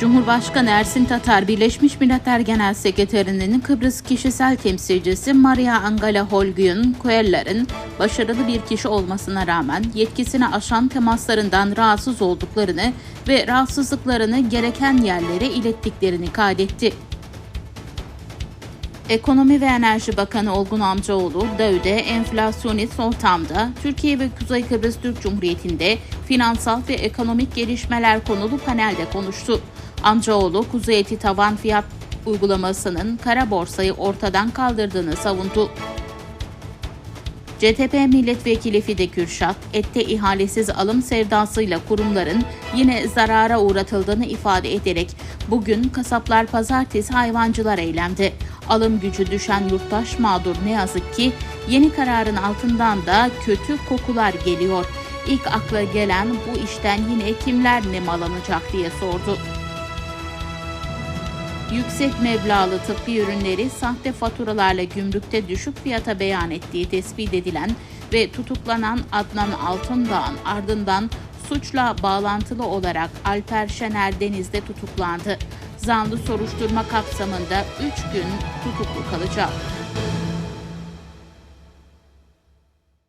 Başkanı Ersin Tatar, Birleşmiş Milletler Genel Sekreterinin Kıbrıs kişisel temsilcisi Maria Angela Holguin Coeller'in başarılı bir kişi olmasına rağmen yetkisini aşan temaslarından rahatsız olduklarını ve rahatsızlıklarını gereken yerlere ilettiklerini kaydetti. Ekonomi ve Enerji Bakanı Olgun Amcaoğlu, Döv'de enflasyonist ortamda Türkiye ve Kuzey Kıbrıs Türk Cumhuriyeti'nde finansal ve ekonomik gelişmeler konulu panelde konuştu. Amcaoğlu, kuzu eti tavan fiyat uygulamasının kara borsayı ortadan kaldırdığını savundu. CTP Milletvekili Fide Kürşat, ette ihalesiz alım sevdasıyla kurumların yine zarara uğratıldığını ifade ederek bugün kasaplar pazartesi hayvancılar eylemde. Alım gücü düşen yurttaş mağdur ne yazık ki yeni kararın altından da kötü kokular geliyor. İlk akla gelen bu işten yine kimler nemalanacak diye sordu. Yüksek meblağlı tıbbi ürünleri sahte faturalarla gümrükte düşük fiyata beyan ettiği tespit edilen ve tutuklanan Adnan Altındağ'ın ardından suçla bağlantılı olarak Alper Şener Deniz'de tutuklandı. Zanlı soruşturma kapsamında 3 gün tutuklu kalacak.